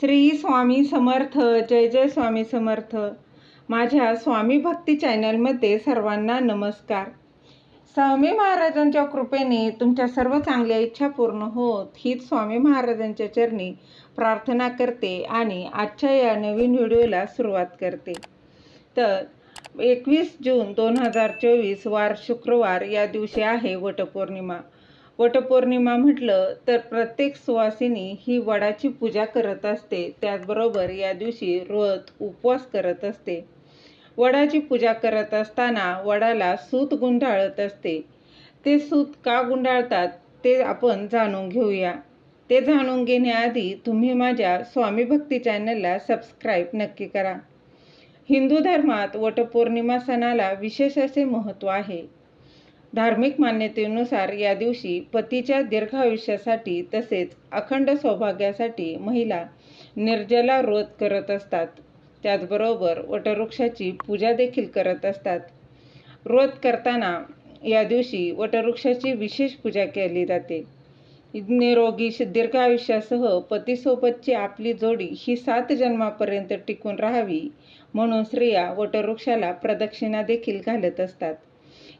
श्री स्वामी समर्थ जय जय स्वामी समर्थ. माझ्या स्वामी भक्ती चॅनलमध्ये सर्वांना नमस्कार. स्वामी महाराजांच्या कृपेने तुमच्या सर्व चांगल्या इच्छा पूर्ण होत हीच स्वामी महाराजांच्या चरणी प्रार्थना करते आणि आजच्या या नवीन व्हिडिओला सुरुवात करते. तर एकवीस जून दोन हजार चोवीस वार शुक्रवार या दिवशी आहे वटपौर्णिमा. वटपौर्णिमा म्हटलं तर प्रत्येक सुवासिनी ही वडाची पूजा करत असते. त्याचबरोबर या दिवशी व्रत उपवास करत असते. वडाची पूजा करत असताना वडाला सूत गुंडाळत असते. ते सूत का गुंडाळतात ते आपण जाणून घेऊया. ते जाणून घेण्याआधी तुम्ही माझ्या स्वामी भक्ती चॅनलला सबस्क्राईब नक्की करा. हिंदू धर्मात वटपौर्णिमा सणाला विशेष असे महत्त्व आहे. धार्मिक मान्यतेनुसार या दिवशी पतीच्या दीर्घ आयुष्यासाठी तसेच अखंड सौभाग्यासाठी महिला निर्जला व्रत करत असतात. त्याचबरोबर वटवृक्षाची पूजा देखील करत असतात. व्रत करताना या दिवशी वटवृक्षाची विशेष पूजा केली जाते. निरोगी दीर्घ आयुष्यासह पतीसोबतची आपली जोडी ही सात जन्मापर्यंत टिकून राहावी म्हणून स्त्रिया वटवृक्षाला प्रदक्षिणा देखील घालत असतात.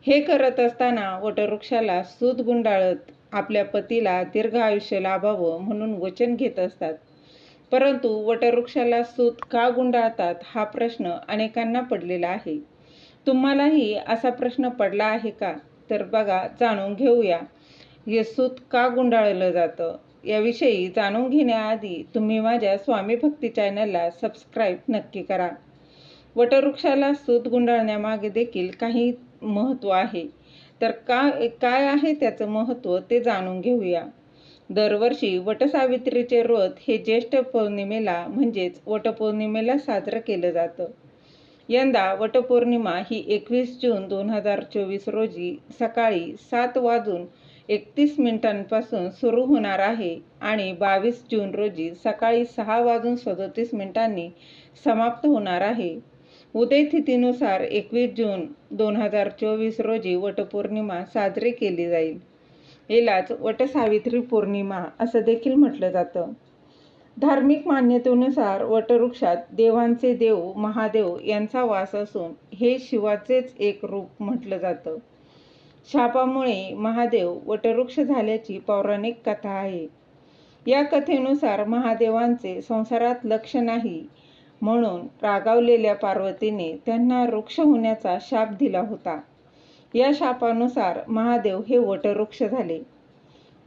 हे करत असताना वटवृक्षाला सूत गुंडाळत आपल्या पतीला दीर्घ आयुष्य लाभावं म्हणून वचन घेत असतात. परंतु वटवृक्षाला सूत का गुंडाळतात हा प्रश्न अनेकांना पडलेला आहे. तुम्हालाही असा प्रश्न पडला आहे का? तर बघा जाणून घेऊया. हे सूत का गुंडाळलं जातं? याविषयी जाणून घेण्याआधी तुम्ही माझ्या स्वामी भक्ती चॅनलला सबस्क्राईब नक्की करा. वटवृक्षाला सूत गुंडाळण्यामागे देखील काही महत्त्व आहे. तर का काय आहे त्याचं महत्त्व ते जाणून घेऊया. दरवर्षी वटसावित्रीचे व्रत हे ज्येष्ठ पौर्णिमेला म्हणजेच वटपौर्णिमेला साजरं केलं जातं. यंदा वटपौर्णिमा ही एकवीस जून दोन हजार चोवीस रोजी सकाळी सात वाजून एकतीस मिनिटांपासून सुरू होणार आहे आणि बावीस जून रोजी सकाळी सहा वाजून सदोतीस मिनिटांनी समाप्त होणार आहे. उदयस्थितीनुसार एकवीस जून दोन हजार चोवीस रोजी वटपौर्णिमा साजरी केली जाईल. यालाच वटसावित्री पौर्णिमा असं देखील म्हटलं जातं. धार्मिक मान्यतेनुसार वटवृक्षात देवांचे देव महादेव यांचा वास असून हे शिवाचेच एक रूप म्हटलं जातं. शापामुळे महादेव वटवृक्ष झाल्याची पौराणिक कथा आहे. या कथेनुसार महादेवांचे संसारात लक्ष नाही म्हणून रागावलेल्या पार्वतीने त्यांना वृक्ष होण्याचा शाप दिला होता. या शापानुसार महादेव हे वटवृक्ष झाले.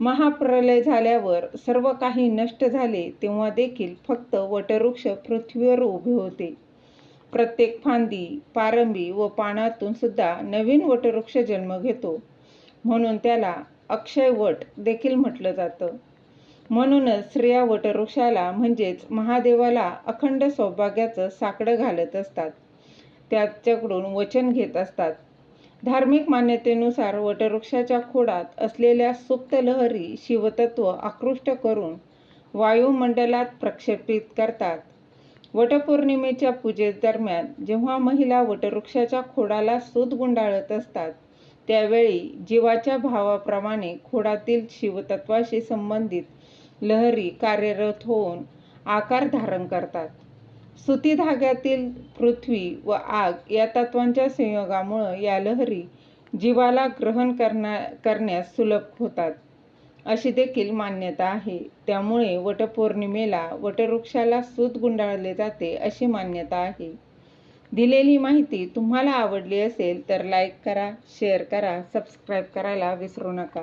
महाप्रलय झाल्यावर सर्व काही नष्ट झाले तेव्हा देखील फक्त वटवृक्ष पृथ्वीवर उभे होते. प्रत्येक फांदी पारंबी व पानातून सुद्धा नवीन वटवृक्ष जन्म घेतो. म्हणून त्याला अक्षय वट देखील म्हटलं जातं. म्हणूनच स्त्रिया वटवृक्षाला म्हणजेच महादेवाला अखंड सौभाग्याचं साकडं घालत असतात. त्याच्याकडून वचन घेत असतात. धार्मिक मान्यतेनुसार वटवृक्षाच्या खोडात असलेल्या सुप्त लहरी शिवतत्व आकृष्ट करून वायुमंडलात प्रक्षेपित करतात. वटपौर्णिमेच्या पूजेदरम्यान जेव्हा महिला वटवृक्षाच्या खोडाला सूत गुंडाळत असतात त्यावेळी जीवाच्या भावाप्रमाणे खोडातील शिवतत्वाशी संबंधित लहरी कार्यरत होऊन आकार धारण करतात. सुती धाग्यातील पृथ्वी व आग या तत्वांच्या संयोगामुळं या लहरी जीवाला ग्रहण करण्या करण्यास सुलभ होतात. अशी देखील मान्यता आहे. त्यामुळे वटपौर्णिमेला वटवृक्षाला सूत गुंडाळले जाते अशी मान्यता आहे. दिलेली माहिती तुम्हाला आवडली असेल तर लाईक करा शेअर करा सबस्क्राईब करायला विसरू नका.